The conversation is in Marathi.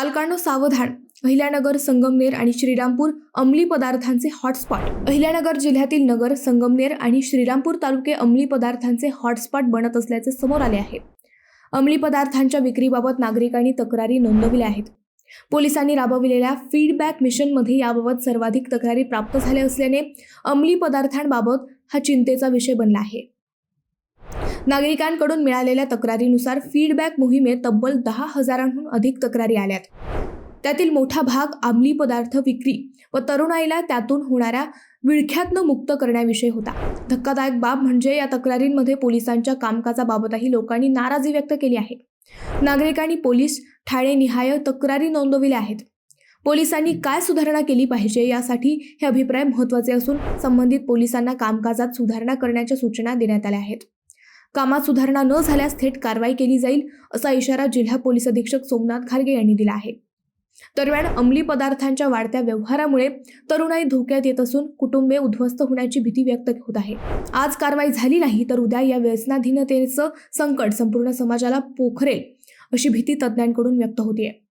बालकांनो सावधान. अहिल्यानगर संगमनेर आणि श्रीरामपूर अंमली पदार्थांचे हॉटस्पॉट. अहिल्यानगर जिल्ह्यातील नगर संगमनेर आणि श्रीरामपूर तालुके अंमली पदार्थांचे हॉटस्पॉट बनत असल्याचे समोर आले आहे. अंमली पदार्थांच्या विक्रीबाबत नागरिकांनी तक्रारी नोंदवल्या आहेत. पोलिसांनी राबविलेल्या फीडबॅक मिशनमध्ये याबाबत सर्वाधिक तक्रारी प्राप्त झाल्या असल्याने अंमली पदार्थांबाबत हा चिंतेचा विषय बनला आहे. नागरिकांकडून मिळालेल्या तक्रारीनुसार फीडबॅक मोहिमेत तब्बल दहा हजारांहून अधिक तक्रारी आल्यात. त्यातील मोठा भाग अंमली पदार्थ विक्री व तरुणाईला त्यातून होणाऱ्या विळख्यातनं मुक्त करण्याविषयी होता. धक्कादायक बाब म्हणजे या तक्रारींमध्ये पोलिसांच्या कामकाजाबाबतही लोकांनी नाराजी व्यक्त केली आहे. नागरिकांनी पोलीस ठाणे निहाय तक्रारी नोंदविल्या आहेत. पोलिसांनी काय सुधारणा केली पाहिजे यासाठी हे अभिप्राय महत्त्वाचे असून संबंधित पोलिसांना कामकाजात सुधारणा करण्याच्या सूचना देण्यात आल्या आहेत. कामात सुधारणा न झाल्यास थेट कारवाई केली जाईल असा इशारा जिल्हा पोलीस अधीक्षक सोमनाथ खारगे यांनी दिला आहे. दरम्यान अंमली पदार्थांच्या वाढत्या व्यवहारामुळे तरुणाई धोक्यात येत असून कुटुंबे उद्ध्वस्त होण्याची भीती व्यक्त होत आहे. आज कारवाई झाली नाही तर उद्या या व्यसनाधीनतेचं संकट संपूर्ण समाजाला पोखरेल अशी भीती तज्ज्ञांकडून व्यक्त होतीये.